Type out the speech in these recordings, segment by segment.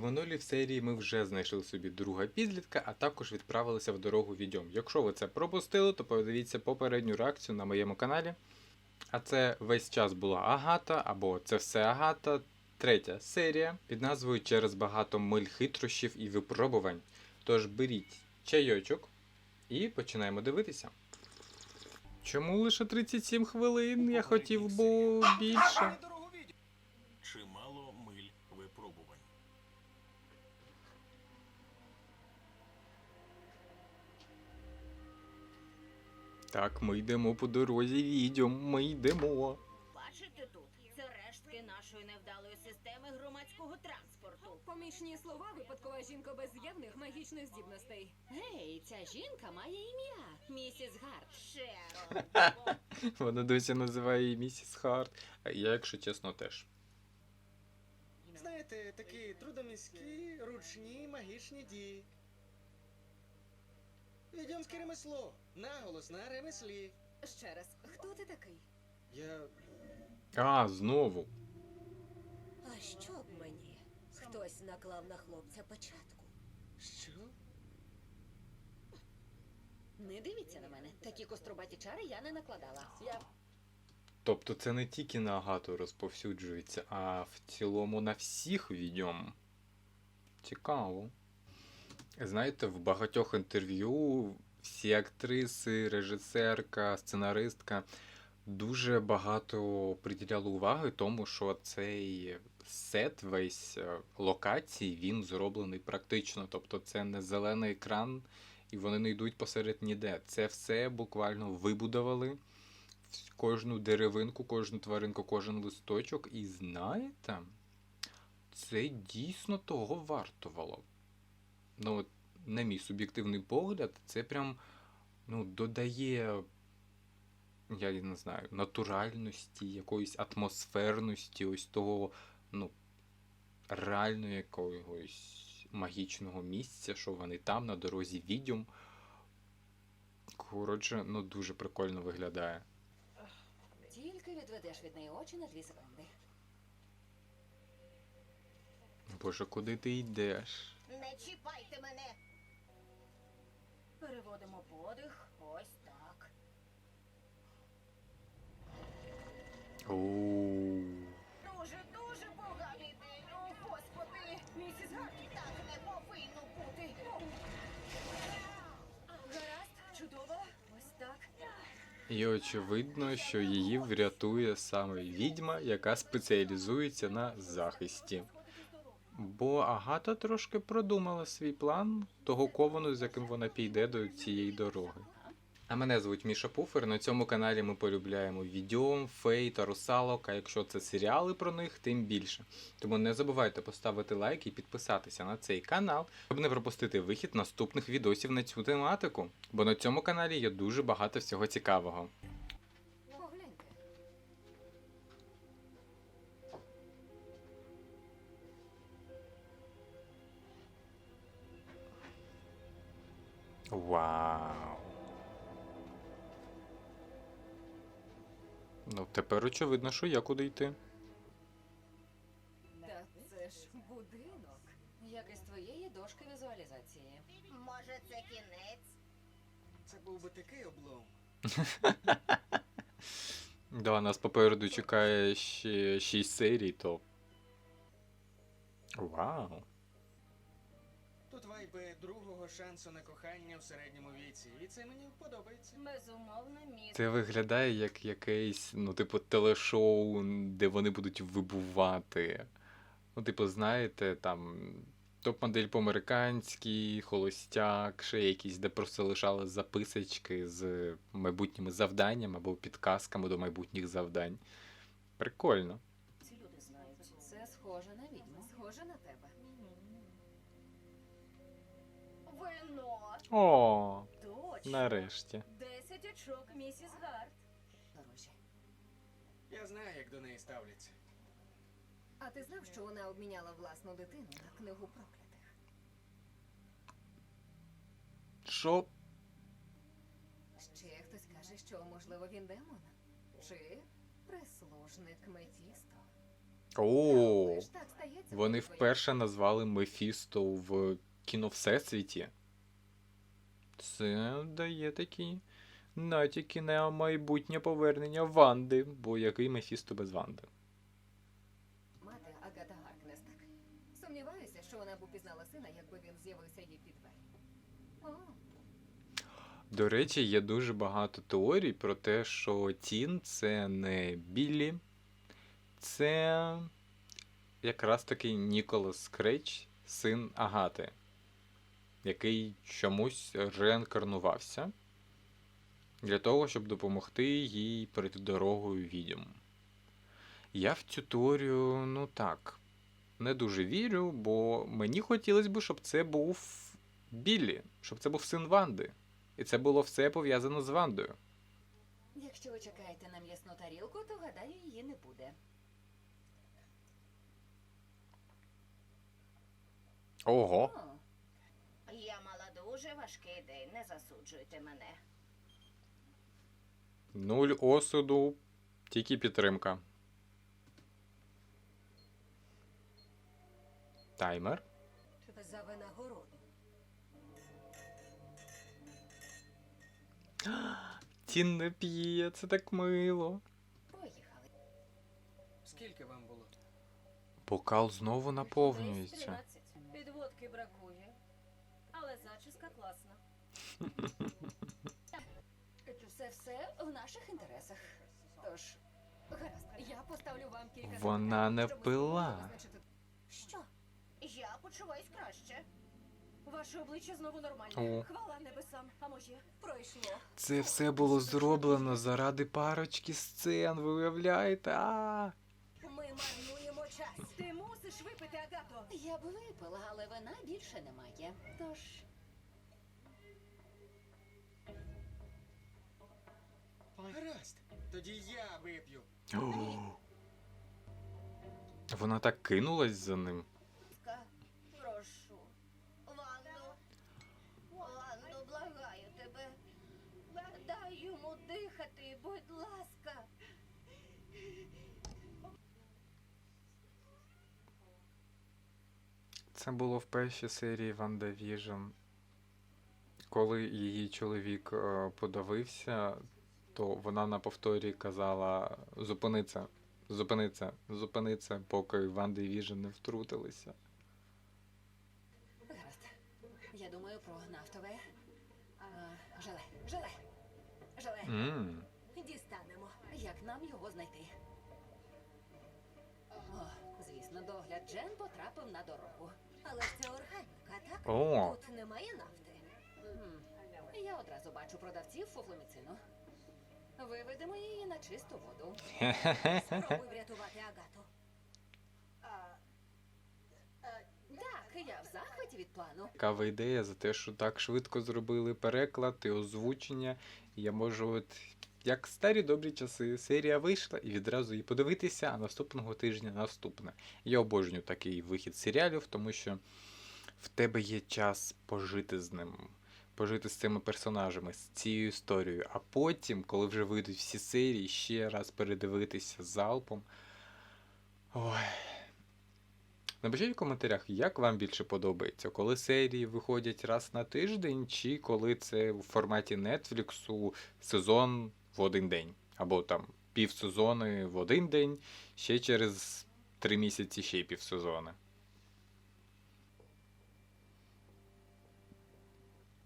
В минулій серії ми вже знайшли собі друга підлітка, а також відправилися в дорогу відьом. Якщо ви це пропустили, то подивіться попередню реакцію на моєму каналі. А це весь час була Агата, або це все Агата, третя серія під назвою Через багато миль хитрощів і випробувань. Тож беріть чайочок і починаємо дивитися. Чому лише 37 хвилин? Я хотів би більше. Так, ми йдемо по дорозі відьом, ми йдемо. Бачите тут? Це рештки нашої невдалої системи громадського транспорту. Помічні слова випадкова жінка без явних магічних здібностей. Гей, ця жінка має ім'я. Місіс Гарт. Шерон. Вона досі називає її місіс Харт. А я, якщо чесно, теж. Знаєте, такі трудоміські, ручні магічні дії. Відьомське ремесло. Наголос на ремеслі. Ще раз, хто ти такий? Я. А, знову. А що б мені? Хтось наклав на хлопця печатку. Що? Не дивіться на мене. Такі кострубаті чари я не накладала. Я Тобто це не тільки на Агату розповсюджується, а в цілому на всіх відьом. Цікаво. Знаєте, в багатьох інтерв'ю всі актриси, режисерка, сценаристка дуже багато приділяли уваги тому, що цей сет, весь е, локації, він зроблений практично. Тобто це не зелений екран, і вони не йдуть посеред ніде. Це все буквально вибудували кожну деревинку, кожну тваринку, кожен листочок. І знаєте, це дійсно того вартувало. Ну, на мій суб'єктивний погляд, це прям ну, додає, я не знаю, натуральності, якоїсь атмосферності, ось того, ну, реально якогось магічного місця, що вони там, на дорозі відьом. Коротше, ну дуже прикольно виглядає. Тільки відведеш від неї очі на дві секунди. Боже, куди ти йдеш? Не чіпайте мене. Переводимо подих. Ось так. Дуже, дуже поганий день. О, господи. Місіс Гарт так не повинно бути. Гаразд, чудово. Ось так. І очевидно, що її врятує саме відьма, яка спеціалізується на захисті. Бо Агата трошки продумала свій план того ковану, з яким вона піде до цієї дороги. А мене звуть Міша Пуфер. На цьому каналі ми полюбляємо відьом, фей та русалок. А якщо це серіали про них, тим більше. Тому не забувайте поставити лайк і підписатися на цей канал, щоб не пропустити вихід наступних відосів на цю тематику. Бо на цьому каналі є дуже багато всього цікавого. Вау. Ну, тепер очевидно, що є куди йти. Та це ж будинок. Як із твоєї дошки візуалізації. Може, це кінець? Це був би такий облом. Да, нас попереду чекає ще 6 серій, то. Вау. Тут вайби другого шансу на кохання в середньому віці. І це мені подобається. Безумовно, міс. Це виглядає як якесь, ну, типу, телешоу, де вони будуть вибувати. Ну, типу, знаєте, там топ-модель по-американськи, холостяк, ще якісь, де просто лишали записочки з майбутніми завданнями або підказками до майбутніх завдань. Прикольно. Ці люди знають. Це схоже на відьму. Схоже на тебе. Вино. О, Точно. нарешті. Десять очок, місіс Гарт. Дорожі. Я знаю, як до неї ставляться. А ти знав, що вона обміняла власну дитину на книгу проклятих? Що? Ще хтось каже, що можливо він демон. Чи прислужник Метісто. О, Але ж так стається, вони коли вперше назвали Мефісто в кіно Всесвіті. Це дає такі натяки на майбутнє повернення Ванди, бо який Мефісто без Ванди. Мати Агата Гаркнес, так. Сумніваюся, що вона б упізнала сина, якби він з'явився їй під двері. До речі, є дуже багато теорій про те, що Тін це не Біллі, це якраз таки Ніколас Крейч, син Агати, який чомусь реінкарнувався для того, щоб допомогти їй перейти дорогою відьом. Я в цю теорію, ну так, не дуже вірю, бо мені хотілося б, щоб це був Біллі, щоб це був син Ванди. І це було все пов'язано з Вандою. Якщо ви чекаєте на м'ясну тарілку, то гадаю, її не буде. Ого. О, дуже важкий день, не засуджуйте мене. Нуль осуду, тільки підтримка. Таймер. за винагороду. Тін не п'є, це так мило. Поїхали. Скільки вам було? Бокал знову наповнюється. 13. Підводки бракує. Але зачіска класна. Це все в наших інтересах. Тож, гаразд. Я поставлю вам кілька Вона не пила. що? Я почуваюсь краще. Ваше обличчя знову нормальне. О. Хвала небесам. А може, пройшло. Це все було зроблено заради парочки сцен, ви уявляєте? А! Ми марнуємо час. Ти мусиш випити, Агато. Я б випила, але вина більше немає. Тож, Тоді я вип'ю. Вона так кинулась за ним. Прошу. Ванну, благаю тебе. Дай йому дихати, будь ласка. Це було в першій серії Ванда Віжн. Коли її чоловік е, подавився, то вона на повторі казала зупиниться, зупиниться, зупиниться, поки і Віжн не втрутилися. гаразд. Я думаю про нафтове. А, желе, желе, желе. Мм, Дістанемо. Як нам його знайти? О, звісно, догляд Джен потрапив на дорогу. Але ж це органіка, так? О. Тут немає нафти. Хм. Я одразу бачу продавців фуфломіцину. Виведемо її на чисту воду. Спробуй врятувати Агату. Так, я в захваті від плану. Цікава ідея за те, що так швидко зробили переклад і озвучення. Я можу, от як старі добрі часи, серія вийшла і відразу її подивитися, а наступного тижня наступне. Я обожнюю такий вихід серіалів, тому що в тебе є час пожити з ним, пожити з цими персонажами, з цією історією. А потім, коли вже вийдуть всі серії, ще раз передивитися залпом. Ой. Напишіть в коментарях, як вам більше подобається, коли серії виходять раз на тиждень, чи коли це в форматі Нетфліксу сезон в один день. Або там півсезони в один день, ще через три місяці ще півсезони.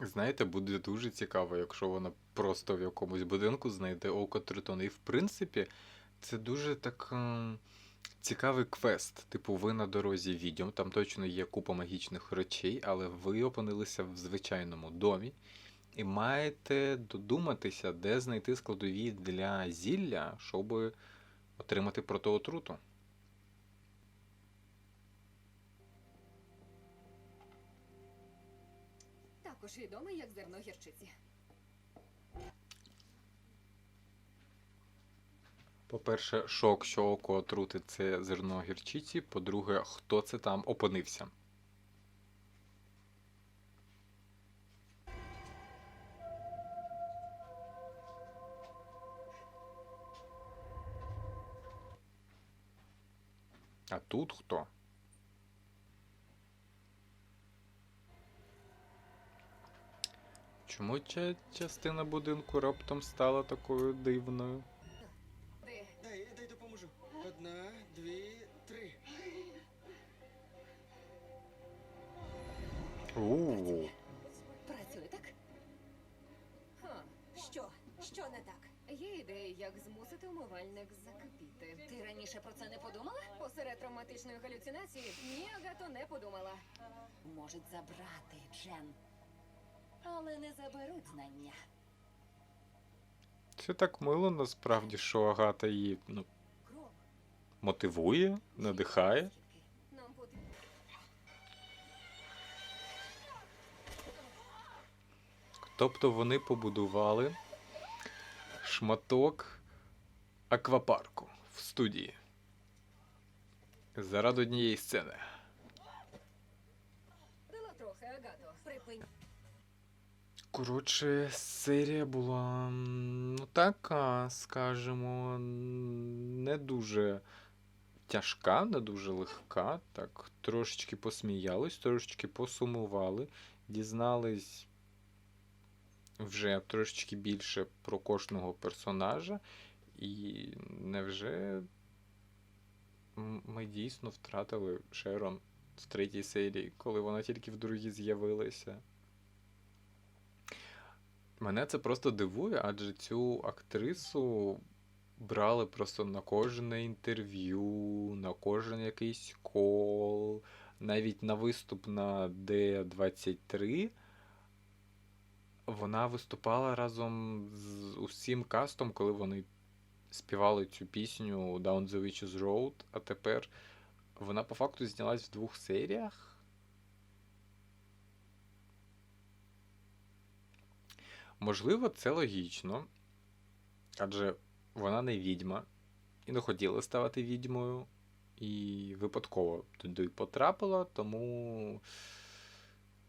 Знаєте, буде дуже цікаво, якщо вона просто в якомусь будинку знайде око тритони. І в принципі, це дуже так. ем, Цікавий квест. Типу, ви на дорозі відьом, там точно є купа магічних речей, але ви опинилися в звичайному домі і маєте додуматися, де знайти складові для зілля, щоб отримати протиотруту. Також відомий як зерно гірчиці. По-перше, шок, що око отрути це зерно гірчиці. По-друге, хто це там опинився. А тут хто? Чому ця частина будинку раптом стала такою дивною? Дай, дай допоможу. Одна, дві, три. У, Працює так? ха, Що? Що не так? є ідея, як змусити умивальник закипіти. Ти раніше про це не подумала? Посеред травматичної галюцинації ні, Агато не подумала. Можуть забрати, Джен. Але не заберуть знання. це так мило насправді, що Агата її ну, мотивує, надихає. Тобто вони побудували шматок аквапарку в студії. Заради однієї сцени. Коротше, серія була ну така, скажімо, не дуже тяжка, не дуже легка. Так, трошечки посміялись, трошечки посумували, дізнались вже трошечки більше про кожного персонажа, і невже ми дійсно втратили Шерон в третій серії, коли вона тільки в другій з'явилася. Мене це просто дивує, адже цю актрису брали просто на кожне інтерв'ю, на кожен якийсь кол, навіть на виступ на D23. Вона виступала разом з усім кастом, коли вони співали цю пісню Down the Witch's Road, а тепер вона по факту знялась в двох серіях. Можливо, це логічно, адже вона не відьма і не хотіла ставати відьмою, і випадково туди потрапила, тому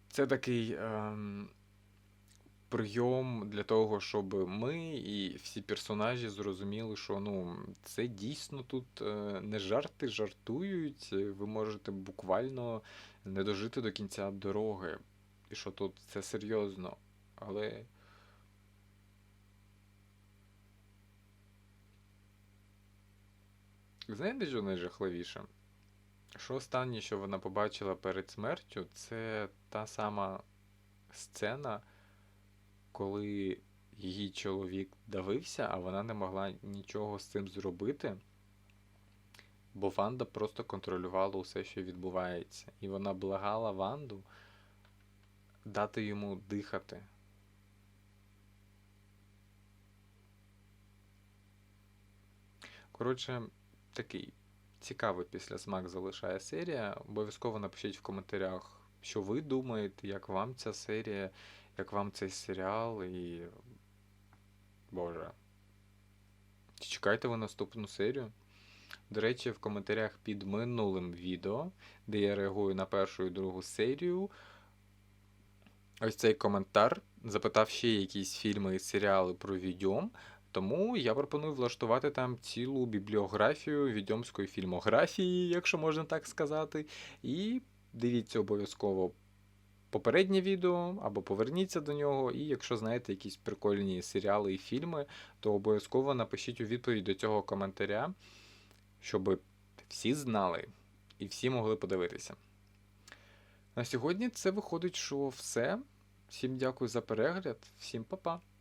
це такий ем, прийом для того, щоб ми і всі персонажі зрозуміли, що ну, це дійсно тут е, не жарти жартують, ви можете буквально не дожити до кінця дороги, і що тут це серйозно. Але Знаєте, що найжахливіше? Що останнє, що вона побачила перед смертю, це та сама сцена, коли її чоловік давився, а вона не могла нічого з цим зробити, бо Ванда просто контролювала усе, що відбувається. І вона благала Ванду дати йому дихати. Коротше, такий цікавий післясмак залишає серія. Обов'язково напишіть в коментарях, що ви думаєте, як вам ця серія, як вам цей серіал і. Боже. Чи чекаєте ви наступну серію? До речі, в коментарях під минулим відео, де я реагую на першу і другу серію. Ось цей коментар запитав ще якісь фільми і серіали про відьом. Тому я пропоную влаштувати там цілу бібліографію відьомської фільмографії, якщо можна так сказати. І дивіться обов'язково попереднє відео або поверніться до нього. І якщо знаєте якісь прикольні серіали і фільми, то обов'язково напишіть у відповідь до цього коментаря, щоб всі знали і всі могли подивитися. На сьогодні це виходить, що все. Всім дякую за перегляд, всім па-па!